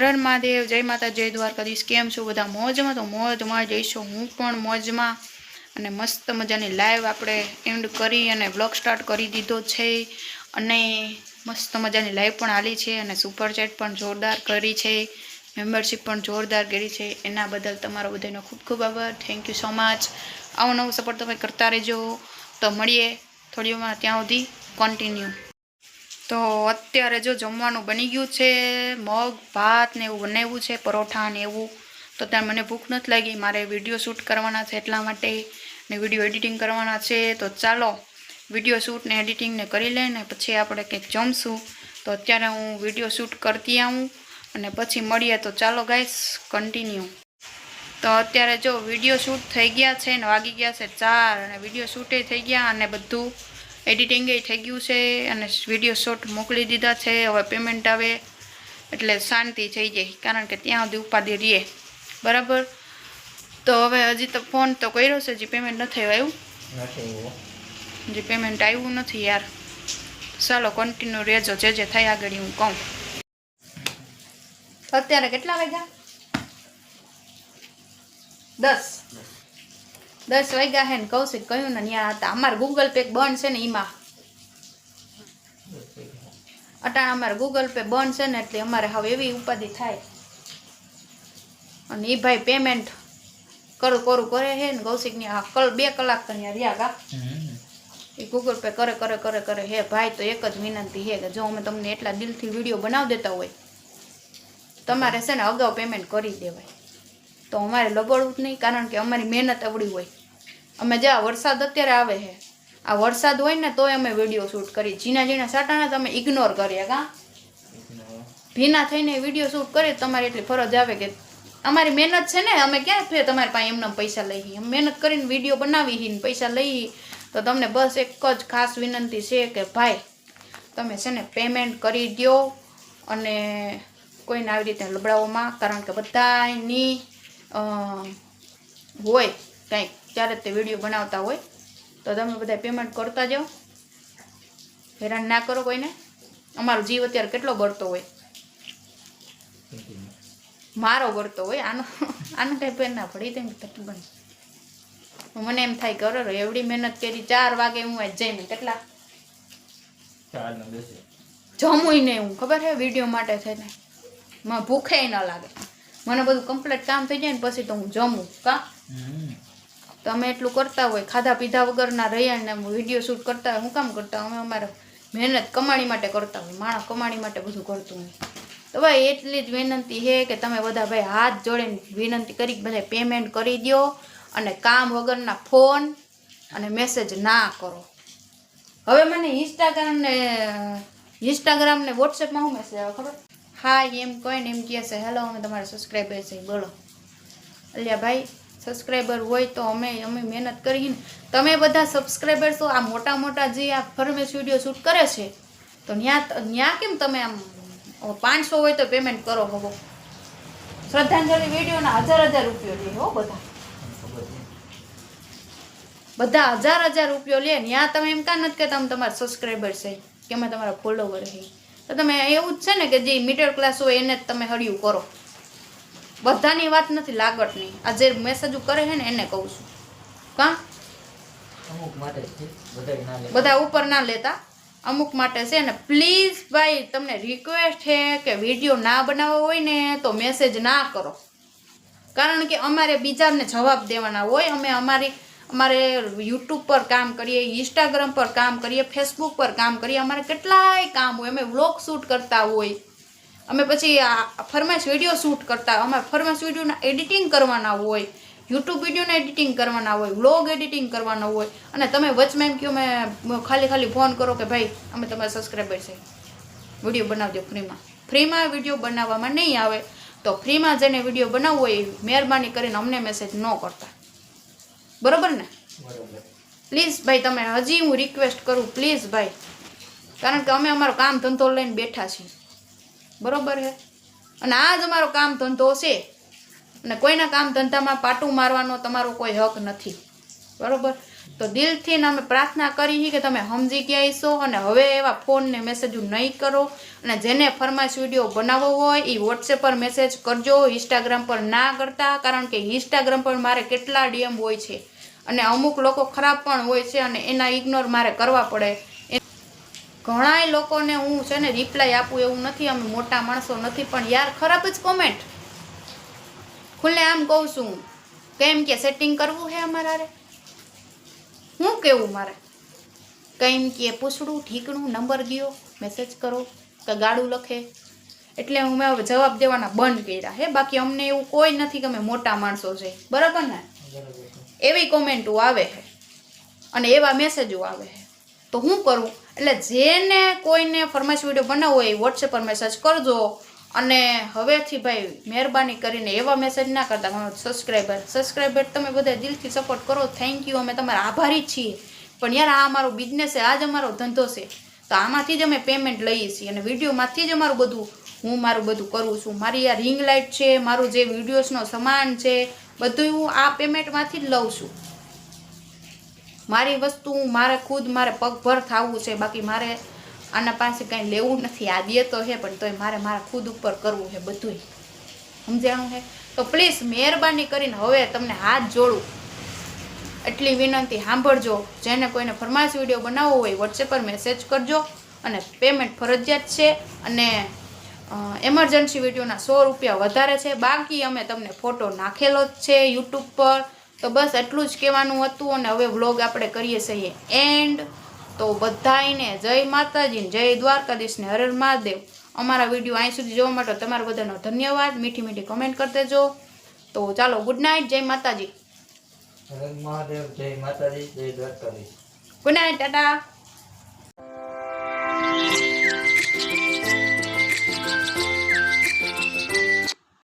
હર હર મહાદેવ, જય માતા જય દ્વારકાધીશ, કેમ છો બધા? મોજમાં તો મોજમાં જઈશું હું પણ મોજમાં અને મસ્ત મજાની લાઈવ આપણે એન્ડ કરી અને બ્લોગ સ્ટાર્ટ કરી દીધો છે અને મસ્ત મજાની લાઈવ પણ હાલી છે અને સુપર ચેટ પણ જોરદાર કરી છે મેમ્બરશીપ પણ જોરદાર કરી છે. એના બદલ તમારો બધાનો ખૂબ ખૂબ આભાર. થેન્ક યુ સો મચ આવો નવો સપોર્ટ તમે કરતા રહેજો. તો મળીએ થોડી વાર ત્યાં સુધી. કન્ટિન્યુ તો અત્યારે જો જમવાનું બની ગયું છે, મગ, ભાત ને એવું બનાવ્યું છે, પરોઠા ને એવું. તો ત્યાં મને ભૂખ નથી લાગી, મારે વીડિયો શૂટ કરવાના છે એટલા માટે ને વીડિયો એડિટિંગ કરવાના છે. તો ચાલો, વીડિયો શૂટ ને એડિટિંગ ને કરી લે ને પછી આપણે કંઈક જમશું. તો અત્યારે હું વીડિયો શૂટ કરતી આવું અને પછી મળીએ. તો ચાલો ગાઈસ કન્ટિન્યુ તો અત્યારે જો વીડિયો શૂટ થઈ ગયા છે ને વાગી ગયા છે ચાર અને વીડિયો શૂટે થઈ ગયા અને બધું એડિટિંગ એ થઈ ગયું છે અને વીડિયો શોટ મોકલી દીધા છે. હવે પેમેન્ટ આવે એટલે શાંતિ થઈ જાય કારણ કે ત્યાં સુધી ઉપાધિ રહીએ બરાબર? તો હવે હજી તો ફોન તો કર્યો છે હજી પેમેન્ટ નથી આવ્યું. હજી પેમેન્ટ આવ્યું નથી યાર. ચાલો કન્ટિન્યુ રહેજો જે જે થાય આગળ હું કહું. અત્યારે કેટલા વાગ્યા? દસ. દસ વાગ્યા હે ને કૌશિક કહ્યું ને ત્યાં હતા. અમારે ગૂગલ પે બંધ છે ને એમાં. અટાણા અમારે ગૂગલ પે બંધ છે ને એટલે અમારે હવે એવી ઉપાધિ થાય. અને એ ભાઈ પેમેન્ટ કરું કરું કરે હે ને કૌશિકની આ કલ બે કલાક તો ત્યાં રહ્યા કા? એ ગૂગલ પે કરે કરે કરે કરે. હે ભાઈ તો એક જ વિનંતી હે કે જો અમે તમને એટલા દિલથી વીડિયો બનાવી દેતા હોય તમારે છે ને અગાઉ પેમેન્ટ કરી દેવાય. તો અમારે લબડવું જ નહીં કારણ કે અમારી મહેનત અવળી હોય. અમે જ્યાં વરસાદ અત્યારે આવે છે, આ વરસાદ હોય ને તોય અમે વીડિયો શૂટ કરી ઝીણા ઝીણા સાટાને તમે ઇગ્નોર કરીએ કાં? ભીના થઈને વીડિયો શૂટ કરીએ તમારે એટલી ફરજ આવે કે અમારી મહેનત છે ને, અમે ક્યાં તમારી પાસે એમને પૈસા લઈએ અમે મહેનત કરીને વીડિયો બનાવી ને પૈસા લઈએ તો તમને બસ એક જ ખાસ વિનંતી છે કે ભાઈ, તમે છે ને પેમેન્ટ કરી દો અને કોઈને આવી રીતે લબડાવવામાં, કારણ કે બધાની હોય કંઈક ત્યારે તે વીડિયો બનાવતા હોય તો તમે બધા પેમેન્ટ કરતા જાઓ. હેરાન ના કરો કોઈને. અમારો જીવ અત્યારે કેટલો બળતો હોય. મારો બળતો હોય. આનો આનો કંઈ પેન ના પડી તેમ થતું બને મને એમ થાય કરો એવડી મહેનત કરી ચાર વાગે હું જઈને કેટલા? જમું ને બેસે જમુય નહીં હું ખબર છે? વીડિયો માટે થઈને. મને ભૂખે ન લાગે. મને બધું કમ્પ્લીટ કામ થઈ જાય ને પછી તો હું જમું. કા? તમે એટલું કરતા હોય, ખાધા પીધા વગરના રહ્યા વીડિયો શૂટ કરતા હોય, હું કામ કરતા અમે અમારે મહેનત કમાણી માટે કરતા હોય, માણસ કમાણી માટે બધું કરતું હોય. તો ભાઈ, એટલી જ વિનંતી છે કે તમે બધા ભાઈ હાથ જોડીને વિનંતી કરી બધા પેમેન્ટ કરી દો અને કામ વગરના ફોન અને મેસેજ ના કરો. હવે મને ઇન્સ્ટાગ્રામ ને ઇન્સ્ટાગ્રામ ને વોટ્સએપમાં શું મેસેજ આવે ખબર? હા, એમ કહીને એમ કહે છે હેલો અમે તમારા સબસ્ક્રાઈબર છે બોલો. અલ્યા ભાઈ સબસ્ક્રાઈબર હોય તો અમે અમે મહેનત કરીને તમે બધા સબસ્ક્રાઈબર તો આ મોટા મોટા જે આ ફરમેશ વીડિયો શૂટ કરે છે, તો ત્યાં ત્યાં કેમ તમે આમ પાંચસો હોય તો પેમેન્ટ કરો હવે. શ્રદ્ધાંજલિ વિડીયોના હજાર હજાર રૂપિયો લે હો બધા. બધા હજાર હજાર રૂપિયો લે ત્યાં તમે એમ કાં નથી કહેતા અમે તમારા સબસ્ક્રાઈબર છે, કે અમે તમારા ફોલોવર છે. તો તમે એવું જ છે ને કે જે મિડલ ક્લાસ હોય એને જ તમે હળિયું કરો. બધાની વાત નથી લાગટની આ જે મેસેજો કરે છે ને એને કહું છું. કાં? બધા ઉપર ના લેતા. અમુક માટે છે ને પ્લીઝ ભાઈ તમને રિક્વેસ્ટ છે કે વીડિયો ના બનાવવો હોય ને તો મેસેજ ના કરો. કારણ કે અમારે બીજાને જવાબ દેવાના હોય. અમે અમારી અમારે યુટ્યુબ પર કામ કરીએ ઇન્સ્ટાગ્રામ પર કામ કરીએ ફેસબુક પર કામ કરીએ. અમારે કેટલાય કામ હોય. અમે વ્લોગ શૂટ કરતા હોય. અમે પછી આ ફરમાઈશ વીડિયો શૂટ કરતા અમારે ફરમાઈશ વિડીયોના એડિટિંગ કરવાના હોય યુટ્યુબ વિડીયોના એડિટિંગ કરવાના હોય વ્લોગ એડિટિંગ કરવાના હોય અને તમે વચમાં એમ કહો મેં ખાલી ખાલી ફોન કરો કે ભાઈ અમે તમારા સબસ્ક્રાઈબર છે. વીડિયો બનાવજો ફ્રીમાં. ફ્રીમાં વીડિયો બનાવવામાં નહીં આવે તો ફ્રીમાં જેને વીડિયો બનાવવો હોય એ મહેરબાની કરીને અમને મેસેજ ન કરતા. બરોબર ને? બરોબર. પ્લીઝ ભાઈ તમે હજી હું રિક્વેસ્ટ કરું પ્લીઝ ભાઈ. કારણ કે અમે અમારો કામ ધંધો લઈને બેઠા છીએ. બરોબર છે અને આ જ અમારો કામ ધંધો છે. અને કોઈના કામ ધંધામાં પાટું મારવાનો તમારો કોઈ હક નથી. બરોબર? તો દિલથી અમે પ્રાર્થના કરી કે તમે સમજી ગયા છો અને હવે એવા ફોનને મેસેજો નહીં કરો. અને જેને ફરમાઈશ વીડિયો બનાવવો હોય એ વોટ્સએપ પર મેસેજ કરજો ઇન્સ્ટાગ્રામ પર ના કરતા, કારણ કે ઇન્સ્ટાગ્રામ પર મારે કેટલા ડીએમ હોય છે. અને અમુક લોકો ખરાબ પણ હોય છે અને એના ઇગ્નોર મારે કરવા પડે. ઘણાય લોકોને હું છે ને રિપ્લાય આપું એવું નથી અમે મોટા માણસો નથી પણ યાર ખરાબ જ કોમેન્ટ ખુલ્લે આમ કહું છું કેમ કે સેટિંગ કરવું છે અમારે હું કેવું મારે? કેમ કે પૂછડું ઠીકણું નંબર દ્યો મેસેજ કરો કે ગાડું લખે. એટલે હું હવે જવાબ દેવાના બંધ કર્યા. હે બાકી અમને એવું કોઈ નથી કે અમે મોટા માણસો છે. બરાબર ને? એવી કોમેન્ટો આવે છે અને એવા મેસેજો આવે છે. તો હું કરું? એટલે જેને કોઈને ફરમાઈશ વીડિયો બનાવવો હોય વોટ્સએપ પર મેસેજ કરજો. અને હવેથી ભાઈ મહેરબાની કરીને એવા મેસેજ ના કરતા મારો સબસ્ક્રાઈબર સબસ્ક્રાઈબર તમે બધા દિલથી સપોર્ટ કરો. થેન્ક યુ અમે તમારા આભારી છીએ. પણ યાર આ અમારો બિઝનેસ છે. આ જ અમારો ધંધો છે. તો આમાંથી જ અમે પેમેન્ટ લઈએ છીએ. અને વિડીયોમાંથી જ અમારું બધું હું મારું બધું કરું છું. મારી આ રિંગ લાઇટ છે, મારું જે વિડીયોઝનો સામાન છે, બધું હું આ પેમેન્ટમાંથી જ લઉં છું. મારી વસ્તુ, મારે ખુદ, મારે પગભર થવું છે, બાકી મારે આના પાસે કાંઈ લેવું નથી. આ દે તો છે પણ તોય મારે મારા ખુદ ઉપર કરવું છે બધુંય. સમજાણું છે તો પ્લીઝ મહેરબાની કરીને હવે તમને હાથ જોડું. એટલી વિનંતી સાંભળજો. જેને કોઈને ફરમાશ વીડિયો બનાવવો હોય વોટ્સએપ પર મેસેજ કરજો અને પેમેન્ટ ફરજિયાત છે અને એમરજન્સી વિડીયોના સો રૂપિયા વધારે છે. બાકી અમે તમને ફોટો નાખેલો જ છે યુટ્યુબ પર. તો બસ એટલું જ કહેવાનું હતું અને હવે વ્લોગ આપણે કરીએ છીએ એન્ડ તો બધાયને જય માતાજીને જય દ્વારકાધીશને હરેર મહાદેવ. અમારા વીડિયો અહીં સુધી જોવા માટે તમારા બધાનો ધન્યવાદ. મીઠી મીઠી કમેન્ટ કરી દેજો. તો ચાલો ગુડ નાઇટ જય માતાજી. મહાદેવ જય માતાજી જય દ્વારકાધીશ. Good night Tata.